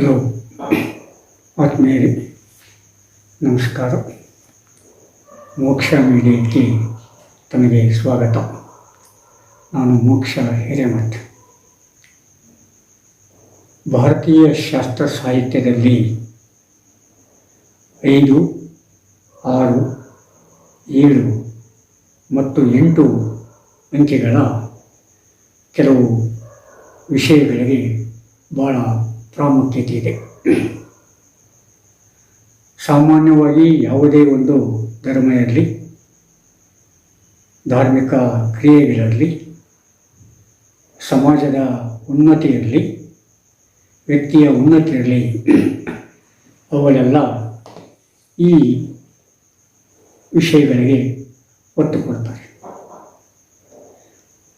Hello. ಆತ್ಮೀಯರೇ, ನಮಸ್ಕಾರ. ಮೋಕ್ಷ ಮೀಡಿಯಕ್ಕೆ ತಮಗೆ ಸ್ವಾಗತ. ನಾನು ಮೋಕ್ಷ ಹಿರೇಮಠ್. ಭಾರತೀಯ ಶಾಸ್ತ್ರ ಸಾಹಿತ್ಯದಲ್ಲಿ ಐದು, ಆರು, ಏಳು ಮತ್ತು ಎಂಟು ಅಂಕೆಗಳ ಕೆಲವು ವಿಷಯಗಳಿಗೆ ಭಾಳ ಪ್ರಾಮುಖ್ಯತೆ ಇದೆ ಸಾಮಾನ್ಯವಾಗಿ ಯಾವುದೇ ಒಂದು ಧರ್ಮ ಇರಲಿ ಧಾರ್ಮಿಕ ಕ್ರಿಯೆಗಳಿರಲಿ ಸಮಾಜದ ಉನ್ನತಿ ಇರಲಿ ವ್ಯಕ್ತಿಯ ಉನ್ನತಿ ಇರಲಿ ಅವುಗಳೆಲ್ಲ ಈ ವಿಷಯಗಳಿಗೆ ಒತ್ತು ಕೊಡ್ತಾರೆ.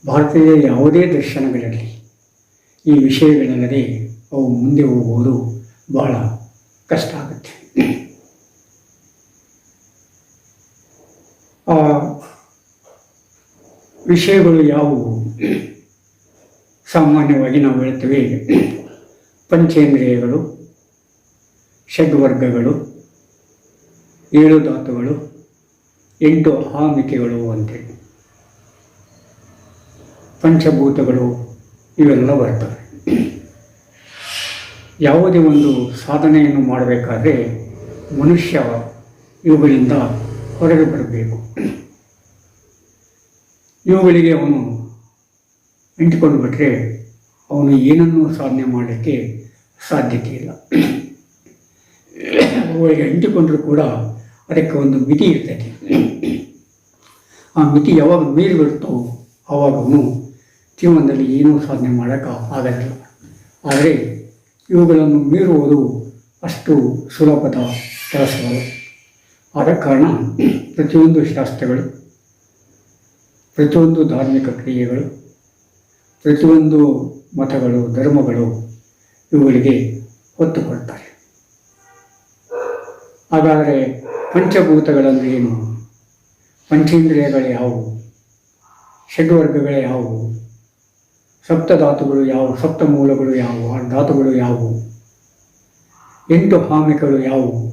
ಭಾರತೀಯ ಯಾವುದೇ ದರ್ಶನಗಳಿರಲಿ ಈ ವಿಷಯಗಳಿಲ್ಲದೆ ಅವು ಮುಂದೆ ಹೋಗುವುದು ಬಹಳ ಕಷ್ಟ ಆಗುತ್ತೆ. ಆ ವಿಷಯಗಳು ಯಾವುವು? ಸಾಮಾನ್ಯವಾಗಿ ನಾವು ಹೇಳ್ತೇವೆ ಪಂಚೇಂದ್ರಿಯಗಳು, ಷಡ್ವರ್ಗಗಳು, ಏಳು ಧಾತುಗಳು, ಎಂಟು ಆಮಿಕೆಗಳು ಅಂತೇಳಿ ಪಂಚಭೂತಗಳು ಇವೆಲ್ಲ ಬರ್ತವೆ. ಯಾವುದೇ ಒಂದು ಸಾಧನೆಯನ್ನು ಮಾಡಬೇಕಾದ್ರೆ ಮನುಷ್ಯ ಇವುಗಳಿಂದ ಹೊರಗೆ ಬರಬೇಕು. ಇವುಗಳಿಗೆ ಅವನು ಅಂಟಿಕೊಂಡು ಬಿಟ್ಟರೆ ಅವನು ಏನನ್ನೂ ಸಾಧನೆ ಮಾಡಲಿಕ್ಕೆ ಸಾಧ್ಯತೆ ಇಲ್ಲ. ಅವುಗಳಿಗೆ ಅಂಟಿಕೊಂಡರೂ ಕೂಡ ಅದಕ್ಕೆ ಒಂದು ಮಿತಿ ಇರ್ತದೆ. ಆ ಮಿತಿ ಯಾವಾಗ ಮೀರಿ ಬರುತ್ತೋ ಆವಾಗ ಅವನು ಜೀವನದಲ್ಲಿ ಏನೂ ಸಾಧನೆ ಮಾಡೋಕ್ಕೆ ಆಗೋದಿಲ್ಲ ಆದರೆ ಇವುಗಳನ್ನು ಮೀರುವುದು ಅಷ್ಟು ಸುಲಭದ ಕೆಲಸಗಳು. ಆದ ಕಾರಣ ಪ್ರತಿಯೊಂದು ಶಾಸ್ತ್ರಗಳು, ಪ್ರತಿಯೊಂದು ಧಾರ್ಮಿಕ ಕ್ರಿಯೆಗಳು, ಪ್ರತಿಯೊಂದು ಮತಗಳು, ಧರ್ಮಗಳು ಇವುಗಳಿಗೆ ಒತ್ತು ಕೊಡ್ತಾರೆ. ಹಾಗಾದರೆ ಪಂಚಭೂತಗಳಂದ್ರೆ ಏನು? ಪಂಚೇಂದ್ರಿಯಗಳು ಯಾವುವು ಷಡ್ವರ್ಗಗಳು ಯಾವುವು ಸಪ್ತಧಾತುಗಳು ಯಾವುವು ಸಪ್ತ ಮೂಲಗಳು ಯಾವುವು, ಧಾತುಗಳು ಯಾವುವು, ಎಂಟು ಹಾಮಿಕಗಳು ಯಾವುವು,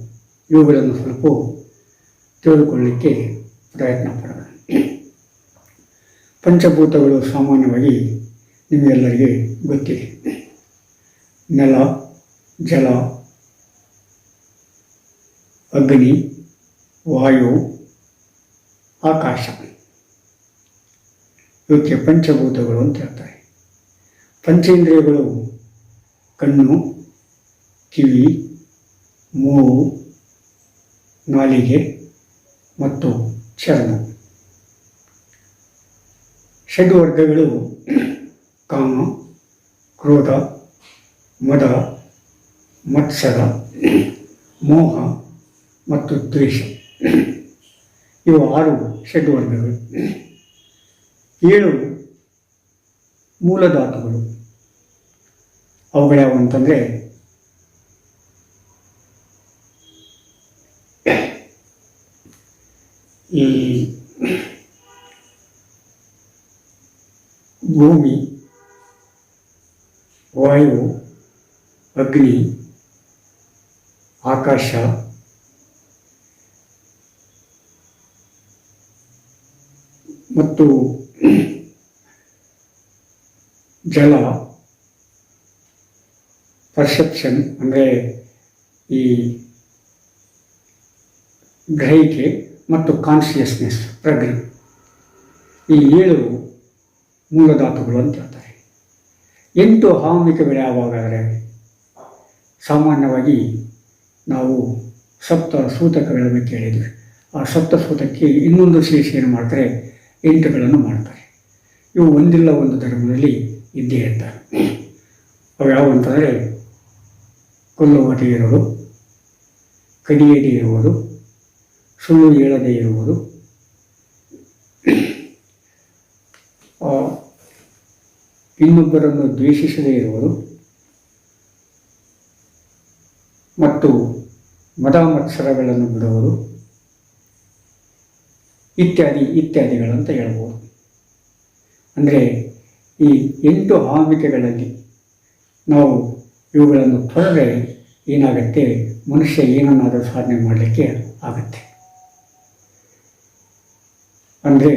ಇವುಗಳನ್ನು ಸ್ವಲ್ಪ ತಿಳಿದುಕೊಳ್ಳಲಿಕ್ಕೆ ಪ್ರಯತ್ನ ಪಡೋಣ. ಪಂಚಭೂತಗಳು ಸಾಮಾನ್ಯವಾಗಿ ನಿಮಗೆಲ್ಲರಿಗೆ ಗೊತ್ತಿದೆ. ನೆಲ, ಜಲ, ಅಗ್ನಿ, ವಾಯು, ಆಕಾಶ. ಇವಕ್ಕೆ ಪಂಚಭೂತಗಳು ಅಂತ ಹೇಳ್ತಾರೆ. ಪಂಚೇಂದ್ರಿಯಗಳು ಕಣ್ಣು, ಕಿವಿ, ಮೂಗು, ನಾಲಿಗೆ ಮತ್ತು ಚರ್ಮ. ಷಡ್ವರ್ಗಗಳು ಕಾಮ, ಕ್ರೋಧ, ಮದ, ಮತ್ಸರ, ಮೋಹ ಮತ್ತು ದ್ವೇಷ. ಇವು ಆರು ಷಡ್ವರ್ಗಗಳು ಏಳು ಮೂಲಧಾತುಗಳು ಅವುಗಳ್ಯಾವು ಅಂತಂದರೆ ಈ ಭೂಮಿ ವಾಯು ಅಗ್ನಿ ಆಕಾಶ ಮತ್ತು ಜಲ ಪರ್ಸೆಪ್ಷನ್ ಅಂದರೆ ಈ ಗ್ರಹಿಕೆ ಮತ್ತು ಕಾನ್ಶಿಯಸ್ನೆಸ್ ಪ್ರಜ್ಞೆ. ಈ ಏಳು ಮೂಲಧಾತುಗಳು ಅಂತ ಹೇಳ್ತಾರೆ. ಎಂಟು ಹಾಮಿಕೆಗಳು ಯಾವಾಗಾದರೆ ಸಾಮಾನ್ಯವಾಗಿ ನಾವು ಸಪ್ತ ಸೂತಕಗಳ ಬಗ್ಗೆ ಹೇಳಿದ್ವಿ ಆ ಸಪ್ತ ಸೂತಕ್ಕೆ ಇನ್ನೊಂದು ಏನು ಮಾಡ್ತಾರೆ? ಎಂಟುಗಳನ್ನು ಮಾಡ್ತಾರೆ. ಇವು ಒಂದಿಲ್ಲ ಒಂದು ಧರ್ಮದಲ್ಲಿ ಇದ್ದೇ ಇರ್ತಾರೆ ಅವು ಯಾವುವು ಅಂತಂದರೆ ಕೊಲ್ಲುವದೇ ಇರುವುದು ಕಡಿಯಡಿ ಇರುವುದು, ಸುಳ್ಳು ಹೇಳದೇ ಇರುವುದು. ಇನ್ನೊಬ್ಬರನ್ನು ದ್ವೇಷಿಸದೇ ಇರುವುದು. ಮತ್ತು ಮದ ಮತ್ಸರಗಳನ್ನು ಬಿಡುವುದು. ಇತ್ಯಾದಿ, ಇತ್ಯಾದಿಗಳಂತ ಹೇಳ್ಬೋದು. ಅಂದರೆ ಈ ಎಂಟು ಆಮಿಕೆಗಳಲ್ಲಿ ನಾವು ಇವುಗಳನ್ನು ತೊರೆದರೆ ಏನಾಗುತ್ತೆ? ಮನುಷ್ಯ ಏನನ್ನಾದರೂ ಸಾಧನೆ ಮಾಡಲಿಕ್ಕೆ ಆಗುತ್ತೆ. ಅಂದರೆ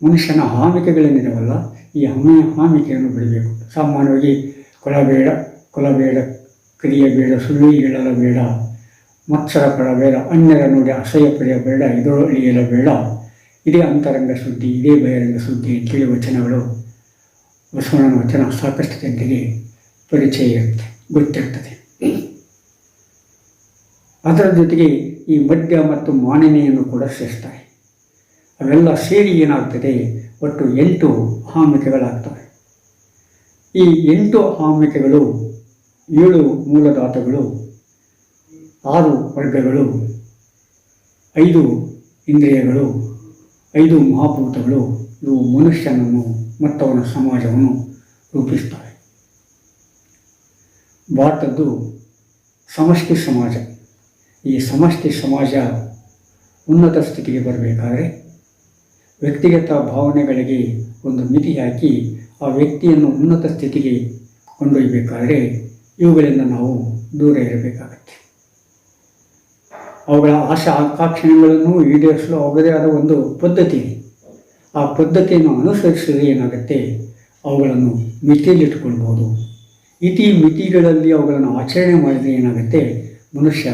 ಮನುಷ್ಯನ ಹಾಮಿಕೆಗಳೇನಿದಾವಲ್ಲ ಈ ಹಮ್ಮೆ ಹಾಮಿಕೆಯನ್ನು ಬಿಡಬೇಕು. ಸಾಮಾನ್ಯವಾಗಿ ಕೊಲಬೇಡ ಕೊಲಬೇಡ ಬೇಡ ಸುಳ್ಳು ಹೇಳಲಬೇಡ, ಮತ್ಸರ ಪಡಬೇಡ, ಅನ್ಯರ ನೋಡಿ ಅಸಹ್ಯ ಪಡೆಯಬೇಡ ಎದುರು ಅಳಿಯಲಬೇಡ ಇದೇ ಅಂತರಂಗ ಸುದ್ದಿ, ಇದೇ ಬಹಿರಂಗ ಸುದ್ದಿ ಅಂತೇಳಿ ವಚನಗಳು, ಬಸವಣ್ಣನ ವಚನ ಸಾಕಷ್ಟು ಜನರಿಗೆ ಪರಿಚಯ ಇರುತ್ತೆ. ಗೊತ್ತಿರ್ತದೆ. ಅದರ ಜೊತೆಗೆ ಈ ಮದ್ಯ ಮತ್ತು ಮಾನಿನೆಯನ್ನು ಕೂಡ ಸೇರಿಸ್ತಾರೆ ಅವೆಲ್ಲ ಸೇರಿ ಏನಾಗ್ತದೆ? ಒಟ್ಟು ಎಂಟು ಆಮಿಕೆಗಳಾಗ್ತವೆ. ಈ ಎಂಟು ಆಮಿಕೆಗಳು ಏಳು ಮೂಲದಾತಗಳು, ಆರು ವರ್ಗಗಳು, ಐದು ಇಂದ್ರಿಯಗಳು, ಐದು ಮಹಾಭೂತಗಳು, ಇವು ಮನುಷ್ಯನನ್ನು ಮತ್ತು ಅವನ ಸಮಾಜವನ್ನು ರೂಪಿಸ್ತವೆ. ಭಾರತದ್ದು ಸಮಷ್ಟಿ ಸಮಾಜ. ಈ ಸಮಷ್ಟಿ ಸಮಾಜ ಉನ್ನತ ಸ್ಥಿತಿಗೆ ಬರಬೇಕಾದ್ರೆ ವ್ಯಕ್ತಿಗತ ಭಾವನೆಗಳಿಗೆ ಒಂದು ಮಿತಿ ಹಾಕಿ ಆ ವ್ಯಕ್ತಿಯನ್ನು ಉನ್ನತ ಸ್ಥಿತಿಗೆ ಕೊಂಡೊಯ್ಯಬೇಕಾದರೆ ಇವುಗಳಿಂದ ನಾವು ದೂರ ಇರಬೇಕಾಗತ್ತೆ. ಅವುಗಳ ಆಶಾ ಆಕಾಂಕ್ಷೆಗಳನ್ನು ಈಡೇರಿಸಲು ಅವರದೇ ಆದ ಒಂದು ಪದ್ಧತಿ. ಆ ಪದ್ಧತಿಯನ್ನು ಅನುಸರಿಸಿದರೆ ಏನಾಗುತ್ತೆ? ಅವುಗಳನ್ನು ಮಿತಿಯಲ್ಲಿಟ್ಟುಕೊಳ್ಬೋದು ಇತಿ ಮಿತಿಗಳಲ್ಲಿ ಅವುಗಳನ್ನು ಆಚರಣೆ ಮಾಡಿದರೆ ಏನಾಗುತ್ತೆ? ಮನುಷ್ಯ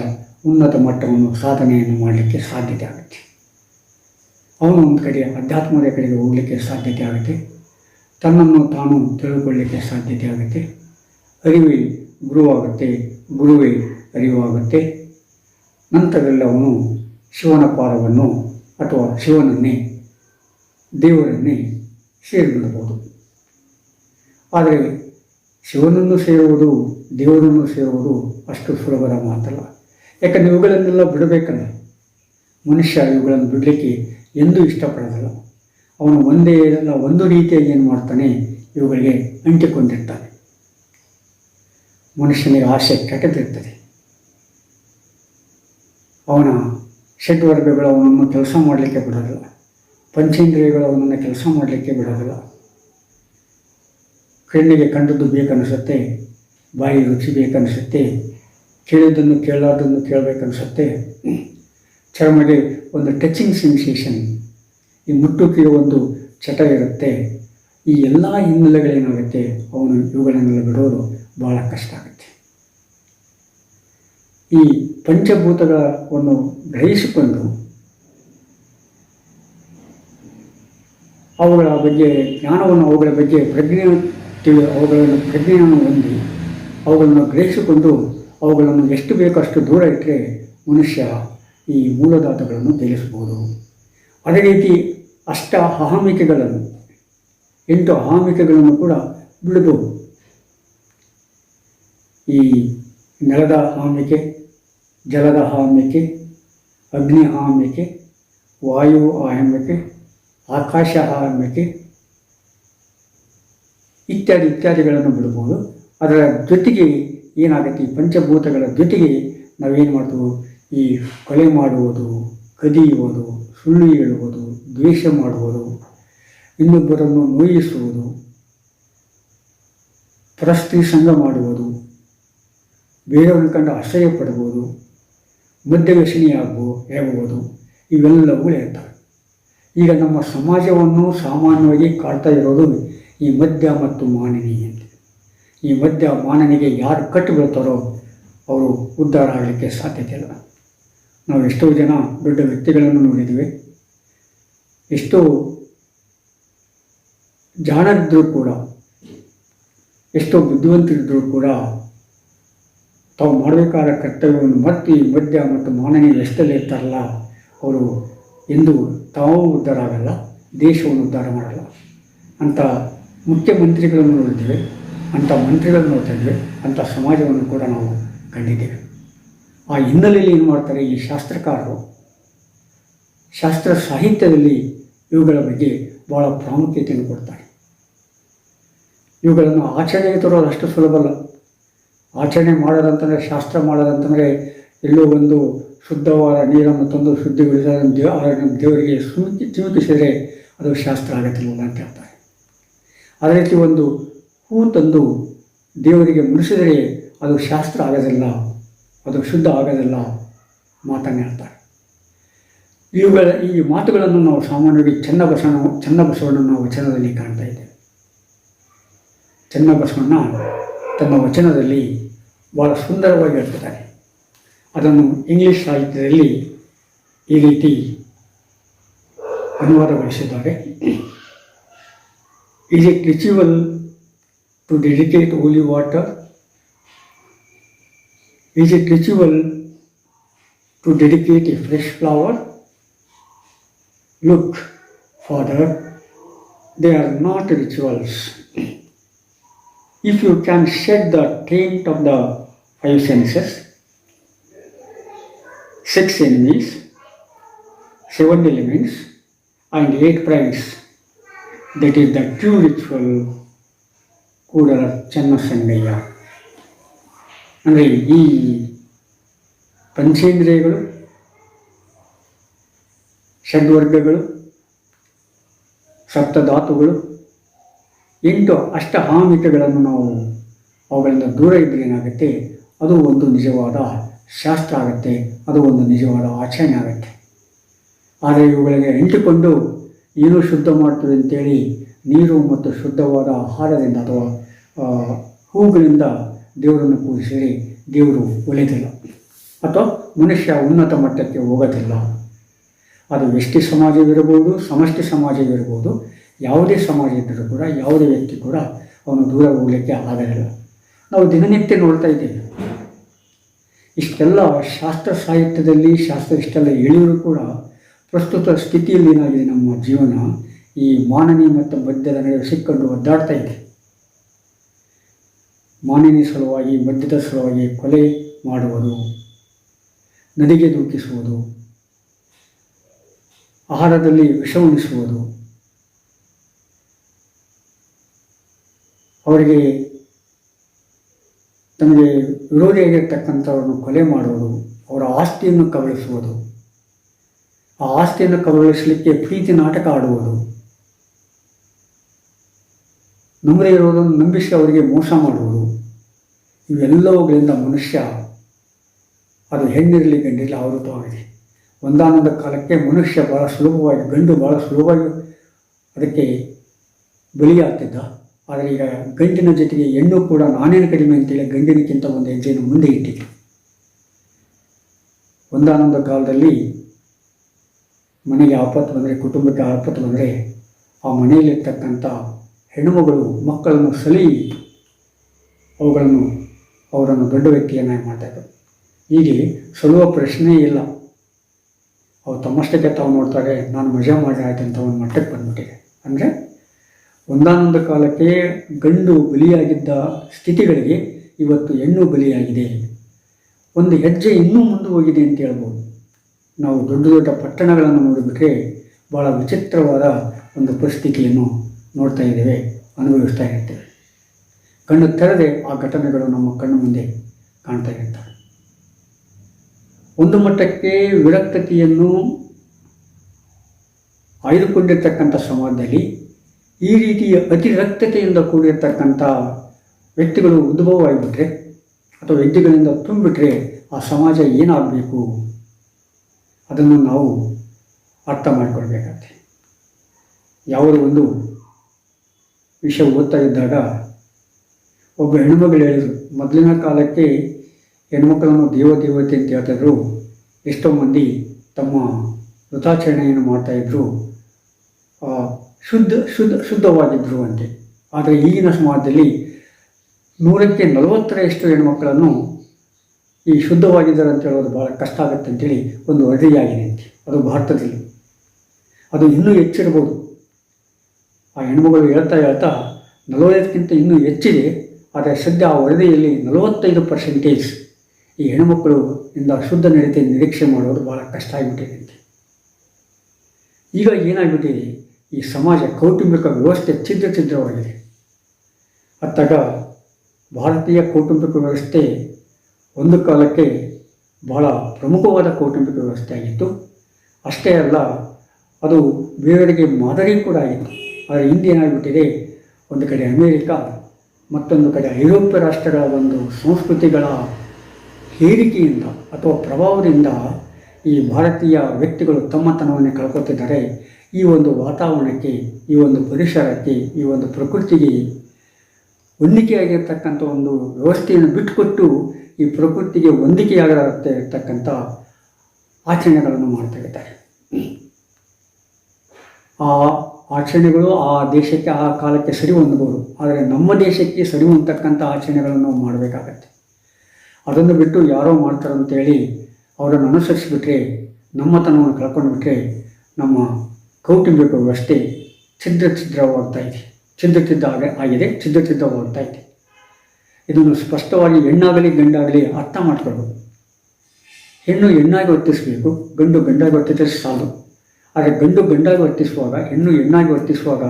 ಉನ್ನತ ಮಟ್ಟವನ್ನು ಸಾಧನೆಯನ್ನು ಮಾಡಲಿಕ್ಕೆ ಸಾಧ್ಯತೆ ಆಗುತ್ತೆ. ಅವನು ಒಂದು ಕಡೆ ಅಧ್ಯಾತ್ಮದ ಕಡೆಗೆ ಹೋಗಲಿಕ್ಕೆ ಸಾಧ್ಯತೆ ಆಗುತ್ತೆ. ತನ್ನನ್ನು ತಾನು ತಿಳ್ಕೊಳ್ಳಿಕ್ಕೆ ಸಾಧ್ಯತೆ ಆಗುತ್ತೆ. ಅರಿವೇ ಗುರುವಾಗುತ್ತೆ, ಗುರುವೇ ಅರಿವಾಗುತ್ತೆ. ನಂತರದಲ್ಲಿ ಅವನು ಶಿವನ ಪಾದವನ್ನು ಅಥವಾ ಶಿವನನ್ನೇ, ದೇವರನ್ನೇ ಸೇರಿಬಿಡಬಹುದು ಆದರೆ ಶಿವನನ್ನು ಸೇರುವುದು ದೇವರನ್ನು ಸೇರುವುದು ಅಷ್ಟು ಸುಲಭದ ಮಾತಲ್ಲ. ಯಾಕಂದರೆ ಇವುಗಳನ್ನೆಲ್ಲ ಬಿಡಬೇಕಲ್ಲ. ಮನುಷ್ಯ ಇವುಗಳನ್ನು ಬಿಡಲಿಕ್ಕೆ ಎಂದೂ ಇಷ್ಟಪಡೋದಿಲ್ಲ. ಅವನು ಒಂದೇ ಅಲ್ಲ ಒಂದು ರೀತಿಯಾಗಿ ಏನು ಮಾಡ್ತಾನೆ? ಇವುಗಳಿಗೆ ಅಂಟಿಕೊಂಡಿರ್ತಾನೆ. ಮನುಷ್ಯನಿಗೆ ಆಸೆ ಕೆಟ್ಟದಿರ್ತದೆ. ಅವನ ಷಡ್ವರ್ಗಗಳು ಅವನನ್ನು ಕೆಲಸ ಮಾಡಲಿಕ್ಕೆ ಬಿಡೋದಿಲ್ಲ. ಪಂಚೇಂದ್ರಿಯಗಳು ಅವನನ್ನು ಕೆಲಸ ಮಾಡಲಿಕ್ಕೆ ಬಿಡೋದಿಲ್ಲ. ಕಣ್ಣಿಗೆ ಕಂಡದ್ದು ಬೇಕನ್ನಿಸುತ್ತೆ, ಬಾಯಿ ರುಚಿ ಬೇಕನ್ನಿಸುತ್ತೆ, ಕೇಳಿದ್ದನ್ನು ಕೇಳಾರ್ದನ್ನು ಕೇಳಬೇಕನ್ನಿಸುತ್ತೆ. ಚರ್ಮಗೆ ಒಂದು ಟಚಿಂಗ್ ಸೆನ್ಸೇಷನ್, ಈ ಮುಟ್ಟುಕಿರೋ ಒಂದು ಚಟ ಇರುತ್ತೆ. ಈ ಎಲ್ಲ ಹಿನ್ನೆಲೆಗಳೇನಾಗುತ್ತೆ ಅವನು ಇವುಗಳನ್ನೆಲ್ಲ ಬಿಡೋದು ಭಾಳ ಕಷ್ಟ ಆಗುತ್ತೆ. ಈ ಪಂಚಭೂತಗಳನ್ನು ಗ್ರಹಿಸಿಕೊಂಡು ಅವುಗಳ ಬಗ್ಗೆ, ಜ್ಞಾನವನ್ನು ಅವುಗಳ ಬಗ್ಗೆ ಪ್ರಜ್ಞೆ ತಿಳಿ ಅವುಗಳನ್ನು ಪ್ರಜ್ಞೆಯನ್ನು ಹೊಂದಿ ಅವುಗಳನ್ನು ಗ್ರಹಿಸಿಕೊಂಡು ಅವುಗಳನ್ನು ಎಷ್ಟು ಬೇಕೋ ಅಷ್ಟು ದೂರ ಇಟ್ಟರೆ ಮನುಷ್ಯ ಈ ಮೂಲದಾತಗಳನ್ನು ತಿಳಿಸ್ಬೋದು ಅದೇ ರೀತಿ ಅಷ್ಟ ಅಹಮಿಕೆಗಳನ್ನು, ಎಂಟು ಅಹಮಿಕೆಗಳನ್ನು ಕೂಡ ಬಿಡಬಹುದು ಈ ನೆಲದ ಹಾಮಿಕೆ ಜಲದ ಹಾಮಿಕೆ ಅಗ್ನಿ ಹಾಮಿಕೆ ವಾಯು ಆಹಮಿಕೆ ಆಕಾಶ ಹಾಮಿಕೆ ಇತ್ಯಾದಿ ಇತ್ಯಾದಿಗಳನ್ನು ಬಿಡ್ಬೋದು. ಅದರ ಜೊತೆಗೆ ಏನಾಗುತ್ತೆ? ಈ ಪಂಚಭೂತಗಳ ಜೊತೆಗೆ ನಾವೇನು ಮಾಡ್ತೀವಿ? ಈ ಕೊಲೆ ಮಾಡುವುದು ಕದಿಯುವುದು ಸುಳ್ಳು ಹೇಳುವುದು, ದ್ವೇಷ ಮಾಡುವುದು, ಇನ್ನೊಬ್ಬರನ್ನು ನೋಯಿಸುವುದು ಪರಸ್ತ್ರೀ ಸಂಘ ಮಾಡುವುದು, ಬೇರೆಯವ್ರನ್ನ ಕಂಡು ಆಶ್ರಯ ಪಡ್ಬೋದು ಮದ್ಯವ್ಯಸನಿಯಾಗುವ ಹೇಳಬಹುದು ಇವೆಲ್ಲವೂ ಇರ್ತವೆ. ಈಗ ನಮ್ಮ ಸಮಾಜವನ್ನು ಸಾಮಾನ್ಯವಾಗಿ ಕಾಡ್ತಾ ಇರೋದು ಈ ಮದ್ಯ ಮತ್ತು ಮಾನನಿ ಅಂತ ಈ ಮದ್ಯ ಮಾನನಿಗೆ ಯಾರು ಕಟ್ಟು ಬೀಳ್ತಾರೋ ಅವರು ಉದ್ಧಾರ ಆಗಲಿಕ್ಕೆ ಸಾಧ್ಯತೆ ಇಲ್ಲ. ನಾವು ಎಷ್ಟೋ ಜನ ದೊಡ್ಡ ವ್ಯಕ್ತಿಗಳನ್ನು ನೋಡಿದ್ವಿ. ಎಷ್ಟೋ ಜಾಣರಿದ್ದರೂ ಕೂಡ, ಎಷ್ಟೋ ಬುದ್ಧಿವಂತರಿದ್ದರೂ ಕೂಡ ತಾವು ಮಾಡಬೇಕಾದ ಕರ್ತವ್ಯವನ್ನು ಮತ್ತು ಈ ಮದ್ಯ ಮತ್ತು ಮಾನನಿ ಎಷ್ಟಲ್ಲಿ ಇರ್ತಾರಲ್ಲ, ಅವರು ಎಂದು ತಾವು ಉದ್ಧಾರ ಆಗಲ್ಲ, ದೇಶವನ್ನು ಉದ್ಧಾರ ಮಾಡಲ್ಲ. ಅಂಥ ಮುಖ್ಯಮಂತ್ರಿಗಳನ್ನು ನೋಡಿದ್ದೇವೆ, ಅಂಥ ಮಂತ್ರಿಗಳನ್ನು ನೋಡ್ತಾ ಇದ್ದೇವೆ, ಅಂಥ ಸಮಾಜವನ್ನು ಕೂಡ ನಾವು ಕಂಡಿದ್ದೇವೆ. ಆ ಹಿನ್ನೆಲೆಯಲ್ಲಿ ಏನು ಮಾಡ್ತಾರೆ, ಈ ಶಾಸ್ತ್ರಕಾರರು ಶಾಸ್ತ್ರ ಸಾಹಿತ್ಯದಲ್ಲಿ ಇವುಗಳ ಬಗ್ಗೆ ಭಾಳ ಪ್ರಾಮುಖ್ಯತೆಯನ್ನು ಕೊಡ್ತಾರೆ. ಇವುಗಳನ್ನು ಆಚರಣೆಗೆ ತರೋದು ಅಷ್ಟು ಸುಲಭ ಅಲ್ಲ. ಆಚರಣೆ ಮಾಡೋದಂತಂದರೆ, ಶಾಸ್ತ್ರ ಮಾಡೋದಂತಂದರೆ ಎಲ್ಲೋ ಒಂದು ಶುದ್ಧವಾದ ನೀರನ್ನು ತಂದು ಶುದ್ಧಿಗೊಳಿಸಿದ ದೇವ ದೇವರಿಗೆ ಸುಮುಖಿ ಚಿಮುಕಿಸಿದರೆ ಅದು ಶಾಸ್ತ್ರ ಆಗತ್ತಿಲ್ಲ ಅಂತ ಹೇಳ್ತಾರೆ. ಅದೇ ರೀತಿ ಒಂದು ಹೂ ತಂದು ದೇವರಿಗೆ ಮುಡಿಸಿದರೆ ಅದು ಶಾಸ್ತ್ರ ಆಗೋದಿಲ್ಲ, ಅದು ಶುದ್ಧ ಆಗೋದಿಲ್ಲ ಮಾತನ್ನು ಹೇಳ್ತಾರೆ. ಇವುಗಳ ಈ ಮಾತುಗಳನ್ನು ನಾವು ಸಾಮಾನ್ಯವಾಗಿ ಚನ್ನಬಸವನ ಚನ್ನಬಸವಣ್ಣನ ವಚನದಲ್ಲಿ ಕಾಣ್ತಾ ಇದ್ದೇವೆ. ಚನ್ನಬಸವಣ್ಣ ತಮ್ಮ ವಚನದಲ್ಲಿ ಭಾಳ ಸುಂದರವಾಗಿ ಹೇಳ್ತಾರೆ ಅದನ್ನು ಇಂಗ್ಲಿಷ್ ಸಾಹಿತ್ಯದಲ್ಲಿ ಈ ರೀತಿ ಅನುವಾದಗೊಳಿಸಿದ್ದಾರೆ. is it ritual to dedicate holy water? Is it ritual to dedicate a fresh flower? Look, Father, they are not rituals. If you can shed the taint of the five senses, six enemies, seven elements, and eight primes, that is the true ritual ಕೂಡಲ ಚೆನ್ನಸಂಗಯ್ಯ ಅಂದರೆ ಈ ಪಂಚೇಂದ್ರಿಯಗಳು, ಷಡ್ವರ್ಗಗಳು, ಸಪ್ತಧಾತುಗಳು, ಎಂಟು ಅಷ್ಟಹಾಮಿತಗಳನ್ನು ನಾವು ಅವುಗಳಿಂದ ದೂರ ಇದ್ದರೆ ಏನಾಗುತ್ತೆ? ಅದು ಒಂದು ನಿಜವಾದ ಶಾಸ್ತ್ರ ಆಗುತ್ತೆ, ಅದು ಒಂದು ನಿಜವಾದ ಆಚರಣೆ ಆಗುತ್ತೆ. ಆದರೆ ಇವುಗಳಿಗೆ ಅಂಟಿಕೊಂಡು ಏನು ಶುದ್ಧ ಮಾಡ್ತದೆ ಅಂತೇಳಿ ನೀರು ಮತ್ತು ಶುದ್ಧವಾದ ಆಹಾರದಿಂದ ಅಥವಾ ಹೂಗಳಿಂದ ದೇವರನ್ನು ಪೂಜಿಸಿದರೆ ದೇವರು ಒಲಿದಿಲ್ಲ ಅಥವಾ ಮನುಷ್ಯ ಉನ್ನತ ಮಟ್ಟಕ್ಕೆ ಹೋಗೋದಿಲ್ಲ. ಅದು ವ್ಯಕ್ತಿ ಸಮಾಜವಿರಬಹುದು, ಸಮಷ್ಟಿ ಸಮಾಜವಿರಬಹುದು, ಯಾವುದೇ ಸಮಾಜ ಇದ್ದರೂ ಕೂಡ, ಯಾವುದೇ ವ್ಯಕ್ತಿ ಕೂಡ ಅವನು ದೂರ ಹೋಗಲಿಕ್ಕೆ ಆಗೋದಿಲ್ಲ. ನಾವು ದಿನನಿತ್ಯ ನೋಡ್ತಾ ಇದ್ದೇವೆ. ಇಷ್ಟೆಲ್ಲ ಶಾಸ್ತ್ರ ಸಾಹಿತ್ಯದಲ್ಲಿ, ಶಾಸ್ತ್ರ ಇಷ್ಟೆಲ್ಲ ಹೇಳಿದರೂ ಕೂಡ ಪ್ರಸ್ತುತ ಸ್ಥಿತಿಯಲ್ಲಿ ಏನಾಗಿದೆ ನಮ್ಮ ಜೀವನ ಈ ಮಾನನಿ ಮತ್ತು ಮದ್ಯದ ನಡುವೆ ಸಿಕ್ಕೊಂಡು ಒದ್ದಾಡ್ತಾ ಇದೆ. ಮಾನಿನಿ ಸಲುವಾಗಿ, ಮದ್ಯದ ಸಲುವಾಗಿ ಕೊಲೆ ಮಾಡುವುದು, ನದಿಗೆ ದೂಕಿಸುವುದು ಆಹಾರದಲ್ಲಿ ವಿಷ ಉಣಿಸುವುದು, ಅವರಿಗೆ ತಮಗೆ ವಿರೋಧಿಯಾಗಿರ್ತಕ್ಕಂಥವ್ರನ್ನು ಕೊಲೆ ಮಾಡುವುದು, ಅವರ ಆಸ್ತಿಯನ್ನು ಕಬಳಿಸುವುದು ಆ ಆಸ್ತಿಯನ್ನು ಕಬಳಿಸಲಿಕ್ಕೆ ಪ್ರೀತಿ ನಾಟಕ ಆಡುವುದು. ನಂಬದೇ ಇರುವುದನ್ನು ನಂಬಿಸಿ ಅವರಿಗೆ ಮೋಸ ಮಾಡುವುದು. ಇವೆಲ್ಲವುಗಳಿಂದ ಮನುಷ್ಯ ಅದು ಹೆಣ್ಣಿರಲಿ ಗಂಡಿರಲಿ ಆವೃತವಾಗಿದೆ. ಒಂದಾನೊಂದು ಕಾಲಕ್ಕೆ ಮನುಷ್ಯ ಭಾಳ ಸುಲಭವಾಗಿ, ಗಂಡು ಭಾಳ ಸುಲಭವಾಗಿ ಅದಕ್ಕೆ ಬಲಿಯಾಗ್ತಿದ್ದ. ಆದರೆ ಈಗ ಗಂಡಿನ ಜೊತೆಗೆ ಹೆಣ್ಣು ಕೂಡ ನಾನೇನು ಕಡಿಮೆ ಅಂತೇಳಿ ಗಂಡಿನಕ್ಕಿಂತ ಒಂದು ಹೆಜ್ಜೆಯನ್ನು ಮುಂದೆ ಇಟ್ಟಿದೆ. ಒಂದಾನೊಂದು ಕಾಲದಲ್ಲಿ ಮನೆಗೆ ಆಪತ್ತು ಬಂದರೆ, ಕುಟುಂಬಕ್ಕೆ ಆಪತ್ತು ಬಂದರೆ, ಆ ಮನೆಯಲ್ಲಿರ್ತಕ್ಕಂಥ ಹೆಣ್ಣುಮಗಳು, ಮಕ್ಕಳನ್ನು ಸಲಿ ಅವುಗಳನ್ನು, ಅವರನ್ನು ದೊಡ್ಡ ವ್ಯಕ್ತಿಯನ್ನಾಗಿ ಮಾಡ್ತಾಯಿದ್ರು ಹೀಗೆ ಸಲುವ ಪ್ರಶ್ನೆ ಇಲ್ಲ. ಅವು ತಮ್ಮಷ್ಟಕ್ಕೆ ತಾವು ನೋಡ್ತಾರೆ ನಾನು ಮಜಾ ಮಾಡಿ ಆಯ್ತು ಅಂತ ಒಂದು ಮಟ್ಟಕ್ಕೆ ಬಂದ್ಬಿಟ್ಟಿದೆ. ಅಂದರೆ ಒಂದಾನೊಂದು ಕಾಲಕ್ಕೆ ಗಂಡು ಬಲಿಯಾಗಿದ್ದ ಸ್ಥಿತಿಗಳಿಗೆ ಇವತ್ತು ಹೆಣ್ಣು ಬಲಿಯಾಗಿದೆ. ಒಂದು ಹೆಜ್ಜೆ ಇನ್ನೂ ಮುಂದೆ ಹೋಗಿದೆ ಅಂತ ಹೇಳ್ಬೋದು. ನಾವು ದೊಡ್ಡ ದೊಡ್ಡ ಪಟ್ಟಣಗಳನ್ನು ನೋಡಿಬಿಟ್ರೆ ಭಾಳ ವಿಚಿತ್ರವಾದ ಒಂದು ಪರಿಸ್ಥಿತಿಯನ್ನು ನೋಡ್ತಾ ಇದ್ದೇವೆ, ಅನುಭವಿಸ್ತಾ ಇರ್ತೇವೆ. ಕಣ್ಣು ತೆರೆದೆ ಆ ಘಟನೆಗಳು ನಮ್ಮ ಕಣ್ಣು ಮುಂದೆ ಕಾಣ್ತಾ ಇರ್ತವೆ ಒಂದು ಮಟ್ಟಕ್ಕೆ ವಿರಕ್ತತೆಯನ್ನು ಆಯ್ದುಕೊಂಡಿರ್ತಕ್ಕಂಥ ಸಮಾಜದಲ್ಲಿ ಈ ರೀತಿಯ ಅತಿರಕ್ತತೆಯಿಂದ ಕೂಡಿರ್ತಕ್ಕಂಥ ವ್ಯಕ್ತಿಗಳು ಉದ್ಭವವಾಗಿಬಿಟ್ರೆ ಅಥವಾ ವ್ಯಕ್ತಿಗಳಿಂದ ತುಂಬಿಟ್ರೆ ಆ ಸಮಾಜ ಏನಾಗಬೇಕು ಅದನ್ನು ನಾವು ಅರ್ಥ ಮಾಡಿಕೊಳ್ಬೇಕಾಗ್ತದೆ. ಯಾವುದೋ ಒಂದು ವಿಷಯ ಓದ್ತಾ ಇದ್ದಾಗ ಒಬ್ಬ ಹೆಣ್ಮಗಳು ಹೇಳಿದರು, ಮೊದಲಿನ ಕಾಲಕ್ಕೆ ಹೆಣ್ಮಕ್ಕಳನ್ನು ದೇವ ದೇವತೆ ಅಂತ ಹೇಳ್ತಾಯಿದ್ರು ಎಷ್ಟೋ ಮಂದಿ ತಮ್ಮ ವ್ರತಾಚರಣೆಯನ್ನು ಮಾಡ್ತಾಯಿದ್ರು ಶುದ್ಧ ಶುದ್ಧ ಶುದ್ಧವಾಗಿದ್ದರು ಅಂತೆ. ಆದರೆ ಈಗಿನ ಸಮಾಜದಲ್ಲಿ ನೂರಕ್ಕೆ ನಲವತ್ತರಷ್ಟು ಹೆಣ್ಮಕ್ಕಳನ್ನು ಈ ಶುದ್ಧವಾಗಿದ್ದಾರೆ ಅಂತ ಹೇಳೋದು ಭಾಳ ಕಷ್ಟ ಆಗುತ್ತೆ ಅಂತೇಳಿ ಒಂದು ವರದಿಯಾಗಿದೆ ಅಂತೆ. ಅದು ಭಾರತದಲ್ಲಿ. ಅದು ಇನ್ನೂ ಹೆಚ್ಚಿರ್ಬೋದು. ಆ ಹೆಣ್ಮಗಳು ಹೇಳ್ತಾ ಹೇಳ್ತಾ ನಲವತ್ತಕ್ಕಿಂತ ಇನ್ನೂ ಹೆಚ್ಚಿದೆ. ಆದರೆ ಸದ್ಯ ಆ ವರದಿಯಲ್ಲಿ ನಲವತ್ತೈದು ಪರ್ಸೆಂಟೇಜ್ ಈ ಹೆಣ್ಮಕ್ಕಳು ಇಂದ ಶುದ್ಧ ನಡೀತೆ ನಿರೀಕ್ಷೆ ಮಾಡೋದು ಭಾಳ ಕಷ್ಟ ಆಗಿಬಿಟ್ಟಿದೆ ಈಗ ಏನಾಗ್ಬಿಟ್ಟಿದೆ ಈ ಸಮಾಜ ಕೌಟುಂಬಿಕ ವ್ಯವಸ್ಥೆ ಛಿದ್ರ ಛಿದ್ರವಾಗಿದೆ. ಅತ್ತಾಗ ಭಾರತೀಯ ಕೌಟುಂಬಿಕ ವ್ಯವಸ್ಥೆ ಒಂದು ಕಾಲಕ್ಕೆ ಬಹಳ ಪ್ರಮುಖವಾದ ಕೌಟುಂಬಿಕ ವ್ಯವಸ್ಥೆ ಆಗಿತ್ತು. ಅಷ್ಟೇ ಅಲ್ಲ, ಅದು ಬೇರೆಯವರಿಗೆ ಮಾದರಿ ಕೂಡ ಆಗಿತ್ತು. ಆದರೆ ಇಂದು ಏನಾಗ್ಬಿಟ್ಟಿದೆ ಒಂದು ಕಡೆ ಅಮೇರಿಕಾ, ಮತ್ತೊಂದು ಕಡೆ ಐರೋಪ್ಯ ರಾಷ್ಟ್ರಗಳ ಒಂದು ಸಂಸ್ಕೃತಿಗಳ ಹೇರಿಕೆಯಿಂದ ಅಥವಾ ಪ್ರಭಾವದಿಂದ ಈ ಭಾರತೀಯ ವ್ಯಕ್ತಿಗಳು ತಮ್ಮತನವನ್ನು ಕಳ್ಕೊತಿದ್ದಾರೆ. ಈ ಒಂದು ವಾತಾವರಣಕ್ಕೆ, ಈ ಒಂದು ಪರಿಸರಕ್ಕೆ, ಈ ಒಂದು ಪ್ರಕೃತಿಗೆ ಹೊಂದಿಕೆಯಾಗಿರ್ತಕ್ಕಂಥ ಒಂದು ವ್ಯವಸ್ಥೆಯನ್ನು ಬಿಟ್ಟುಕೊಟ್ಟು ಈ ಪ್ರಕೃತಿಗೆ ಹೊಂದಿಕೆಯಾಗತ್ತೆ ಇರ್ತಕ್ಕಂಥ ಆಚರಣೆಗಳನ್ನು ಮಾಡ್ತಾ ಇದ್ದಾರೆ. ಆ ಆಚರಣೆಗಳು ಆ ದೇಶಕ್ಕೆ, ಆ ಕಾಲಕ್ಕೆ ಸರಿ ಹೊಂದಬಹುದು ಆದರೆ ನಮ್ಮ ದೇಶಕ್ಕೆ ಸರಿ ಹೊಂದತಕ್ಕಂಥ ಆಚರಣೆಗಳನ್ನು ಮಾಡಬೇಕಾಗತ್ತೆ. ಅದನ್ನು ಬಿಟ್ಟು ಯಾರೋ ಮಾಡ್ತಾರೆ ಅಂತೇಳಿ ಅವರನ್ನು ಅನುಸರಿಸಿಬಿಟ್ರೆ, ನಮ್ಮತನವನ್ನು ಕಳ್ಕೊಂಡ್ಬಿಟ್ರೆ ನಮ್ಮ ಕೌಟುಂಬಿಕ ವ್ಯವಸ್ಥೆ ಛಿದ್ರ ಛಿದ್ರವಾಗ್ತಾ ಇದೆ. ಛಿದ್ರ ಆಗ, ಆಗಿದೆ, ಛಿದ್ರ ಛಿದ್ರವಾಗ್ತಾ ಇದೆ. ಇದನ್ನು ಸ್ಪಷ್ಟವಾಗಿ ಹೆಣ್ಣಾಗಲಿ ಗಂಡಾಗಲಿ ಅರ್ಥ ಮಾಡ್ಕೊಳ್ಬೇಕು. ಹೆಣ್ಣು ಹೆಣ್ಣಾಗಿ ವರ್ತಿಸಬೇಕು, ಗಂಡು ಗಂಡಾಗಿ ವರ್ತಿಸಿದ್ರೆ ಸಾಲು. ಆದರೆ ಗಂಡು ಗಂಡಾಗಿ ವರ್ತಿಸುವಾಗ, ಹೆಣ್ಣು ಹೆಣ್ಣಾಗಿ ವರ್ತಿಸುವಾಗ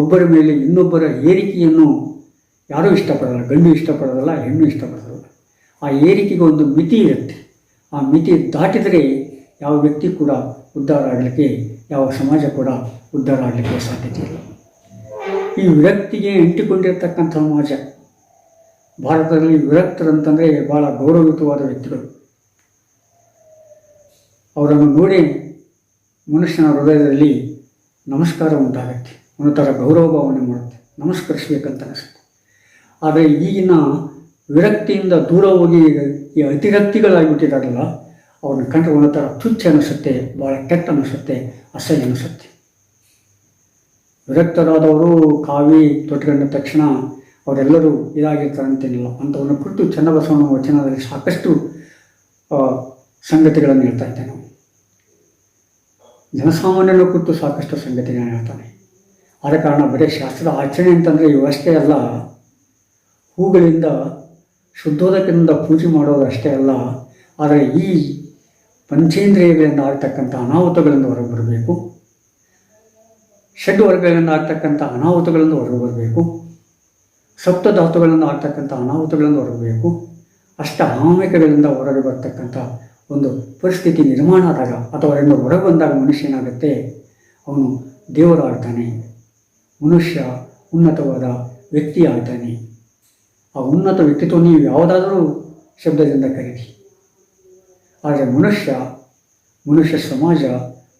ಒಬ್ಬರ ಮೇಲೆ ಇನ್ನೊಬ್ಬರ ಏರಿಕೆಯನ್ನು ಯಾರೂ ಇಷ್ಟಪಡಲ್ಲ. ಗಂಡು ಇಷ್ಟಪಡೋದಲ್ಲ, ಹೆಣ್ಣು ಇಷ್ಟಪಡೋದಲ್ಲ. ಆ ಏರಿಕೆಗೆ ಒಂದು ಮಿತಿ ಇರುತ್ತೆ. ಆ ಮಿತಿ ದಾಟಿದರೆ ಯಾವ ವ್ಯಕ್ತಿ ಕೂಡ ಉದ್ಧಾರ ಆಗಲಿಕ್ಕೆ, ಯಾವ ಸಮಾಜ ಕೂಡ ಉದ್ಧಾರ ಆಗಲಿಕ್ಕೆ ಸಾಧ್ಯತೆ ಇಲ್ಲ. ಈ ವ್ಯಕ್ತಿಗೆ ಅಂಟಿಕೊಂಡಿರ್ತಕ್ಕಂಥ ಸಮಾಜ ಭಾರತದಲ್ಲಿ ವಿರಕ್ತರಂತಂದರೆ ಭಾಳ ಗೌರವಯುತವಾದ ವ್ಯಕ್ತಿಗಳು. ಅವರನ್ನು ನೋಡಿ ಮನುಷ್ಯನ ಹೃದಯದಲ್ಲಿ ನಮಸ್ಕಾರ ಉಂಟಾಗುತ್ತೆ ಒಂದು ಥರ ಗೌರವ ಭಾವನೆ ಮಾಡುತ್ತೆ, ನಮಸ್ಕರಿಸಬೇಕಂತ ಅನಿಸುತ್ತೆ. ಆದರೆ ಈಗಿನ ವಿರಕ್ತಿಯಿಂದ ದೂರ ಹೋಗಿ ಈ ಅತಿರಕ್ತಿಗಳಾಗಿಬಿಟ್ಟಿದಾರಲ್ಲ, ಅವ್ರನ್ನ ಕಂಡ್ರೆ ಒಂದು ಥರ ತುಚ್ಛ ಅನಿಸುತ್ತೆ ಭಾಳ ಕೆಟ್ಟ ಅನಿಸುತ್ತೆ, ಅಸಹ್ಯ ಅನಿಸುತ್ತೆ. ವಿರಕ್ತರಾದವರು ಕಾವಿ ತೊಟ್ಕೊಂಡ ತಕ್ಷಣ ಅವರೆಲ್ಲರೂ ಇದಾಗಿರ್ತಾರೆ ಅಂತೇನಿಲ್ಲ. ಅಂಥವನ್ನು ಕುರಿತು ಚನ್ನಬಸವನ ವಚನದಲ್ಲಿ ಸಾಕಷ್ಟು ಸಂಗತಿಗಳನ್ನು ಹೇಳ್ತಾ ಇದ್ದೇನೆ. ಜನಸಾಮಾನ್ಯನ ಕುರಿತು ಸಾಕಷ್ಟು ಸಂಗತಿಗಳನ್ನು ಹೇಳ್ತಾನೆ. ಆದ ಕಾರಣ ಬರೀ ಶಾಸ್ತ್ರದ ಆಚರಣೆ ಅಂತಂದರೆ ಇವಷ್ಟೇ ಅಲ್ಲ. ಹೂಗಳಿಂದ, ಶುದ್ಧೋದಕದಿಂದ ಪೂಜೆ ಮಾಡೋದು ಅಷ್ಟೇ ಅಲ್ಲ. ಆದರೆ ಈ ಪಂಚೇಂದ್ರಿಯಗಳಿಂದ ಆಗ್ತಕ್ಕಂಥ ಅನಾಹುತಗಳಿಂದ ಹೊರಗೆ ಬರಬೇಕು. ಷಡ್ ವರ್ಗಗಳಿಂದ ಆಗ್ತಕ್ಕಂಥ ಅನಾಹುತಗಳಿಂದ ಹೊರಗೆ ಬರಬೇಕು. ಸಪ್ತ ಧಾತುಗಳನ್ನು ಆಗ್ತಕ್ಕಂಥ ಅನಾಹುತಗಳನ್ನು ಹೊರಗಬೇಕು ಅಷ್ಟ ಆಮಿಕಗಳಿಂದ ಹೊರಗೆ ಬರ್ತಕ್ಕಂಥ ಒಂದು ಪರಿಸ್ಥಿತಿ ನಿರ್ಮಾಣ ಆದಾಗ ಅಥವಾ ಅದರಿಂದ ಹೊರಗೆ ಬಂದಾಗ ಮನುಷ್ಯನಾಗುತ್ತೆ ಅವನು ದೇವರಾಗ್ತಾನೆ ಮನುಷ್ಯ ಉನ್ನತವಾದ ವ್ಯಕ್ತಿ ಆ ಉನ್ನತ ವ್ಯಕ್ತಿತ್ವ ನೀವು ಯಾವುದಾದರೂ ಶಬ್ದದಿಂದ ಕರೀರಿ. ಆದರೆ ಮನುಷ್ಯ ಮನುಷ್ಯ ಸಮಾಜ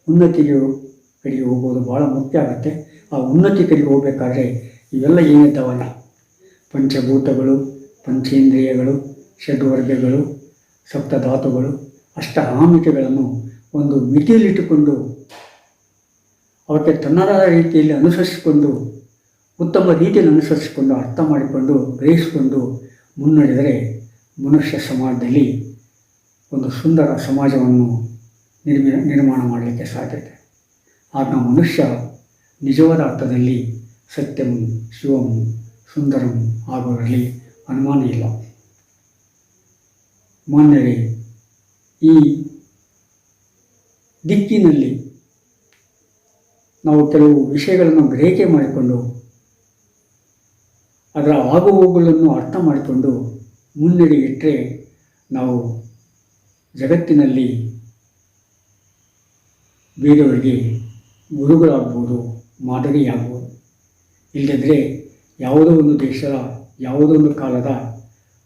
ಉನ್ನತಿಗೆ ಕಡೆಗೆ ಹೋಗೋದು ಭಾಳ ಮುಖ್ಯ ಆಗುತ್ತೆ. ಆ ಉನ್ನತಿ ಕಡೆಗೆ ಹೋಗಬೇಕಾದ್ರೆ ಇವೆಲ್ಲ ಏನಿದ್ದಾವಲ್ಲ? ಪಂಚಭೂತಗಳು, ಪಂಚೇಂದ್ರಿಯಗಳು, ಷಡ್ವರ್ಗಗಳು, ಸಪ್ತಧಾತುಗಳು ಅಷ್ಟ ಆಮಿಕೆಗಳನ್ನು ಒಂದು ಮಿತಿಯಲ್ಲಿಟ್ಟುಕೊಂಡು, ಅವಕ್ಕೆ ತನ್ನದಾದ ರೀತಿಯಲ್ಲಿ ಅನುಸರಿಸಿಕೊಂಡು, ಉತ್ತಮ ರೀತಿಯಲ್ಲಿ ಅನುಸರಿಸಿಕೊಂಡು, ಅರ್ಥ ಮಾಡಿಕೊಂಡು, ಗ್ರಹಿಸಿಕೊಂಡು ಮುನ್ನಡೆದರೆ ಮನುಷ್ಯ ಸಮಾಜದಲ್ಲಿ ಒಂದು ಸುಂದರ ಸಮಾಜವನ್ನು ನಿರ್ಮಿ, ನಿರ್ಮಾಣ ಮಾಡಲಿಕ್ಕೆ ಸಾಧ್ಯತೆ ಆಗ ಮನುಷ್ಯ ನಿಜವಾದ ಅರ್ಥದಲ್ಲಿ ಸತ್ಯಂ, ಶಿವಂ, ಸುಂದರಂ ಆಗೋದರಲ್ಲಿ ಅನುಮಾನ ಇಲ್ಲ. ಮಾನ್ಯರೇ, ಈ ದಿಕ್ಕಿನಲ್ಲಿ ನಾವು ಕೆಲವು ವಿಷಯಗಳನ್ನು ಗ್ರಹಿಕೆ ಮಾಡಿಕೊಂಡು, ಅದರ ಆಗುಹೋಗುಗಳನ್ನು ಅರ್ಥ ಮಾಡಿಕೊಂಡು ಮುನ್ನಡೆ ಇಟ್ಟರೆ ನಾವು ಜಗತ್ತಿನಲ್ಲಿ ಬೇರೆಯವರಿಗೆ ಗುರುಗಳಾಗ್ಬೋದು, ಮಾದರಿಯಾಗ್ಬೋದು. ಇಲ್ಲದಿದ್ದರೆ ಯಾವುದೋ ಒಂದು ದೇಶದ ಯಾವುದೋ ಒಂದು ಕಾಲದ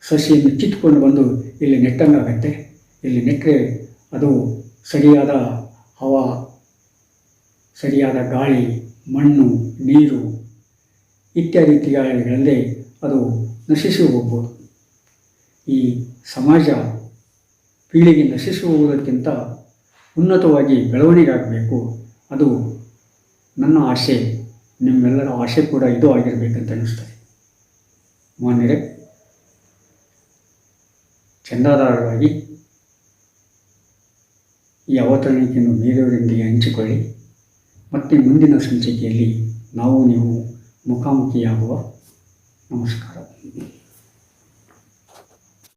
ಸಸಿಯನ್ನು ಕಿತ್ಕೊಂಡು ಬಂದು ಇಲ್ಲಿ ನೆಟ್ಟಂಗಾಗತ್ತೆ ಇಲ್ಲಿ ನೆಟ್ಟರೆ ಅದು ಸರಿಯಾದ ಹವಾ, ಸರಿಯಾದ ಗಾಳಿ, ಮಣ್ಣು, ನೀರು ಇತ್ಯಾದಿ ಗಾಳಿಗಳಲ್ಲಿ ಅದು ನಶಿಸಿ ಹೋಗ್ಬೋದು. ಈ ಸಮಾಜ ಪೀಳಿಗೆ ನಶಿಸಿ ಹೋಗುವುದಕ್ಕಿಂತ ಉನ್ನತವಾಗಿ ಬೆಳವಣಿಗೆ ಆಗಬೇಕು ಅದು ನನ್ನ ಆಸೆ, ನಿಮ್ಮೆಲ್ಲರ ಆಸೆ ಕೂಡ ಇದು ಆಗಿರಬೇಕಂತ ಅನ್ನಿಸ್ತದೆ. ಮಾನ್ಯರೇ ಚಂದಾದಾರರಾಗಿ ಈ ಅವತರಣಿಕೆಯನ್ನು ಬೇರೆಯವರೊಂದಿಗೆ ಹಂಚಿಕೊಳ್ಳಿ. ಮತ್ತೆ ಮುಂದಿನ ಸಂಚಿಕೆಯಲ್ಲಿ ನಾವು ನೀವು ಮುಖಾಮುಖಿಯಾಗುವ ನಮಸ್ಕಾರ.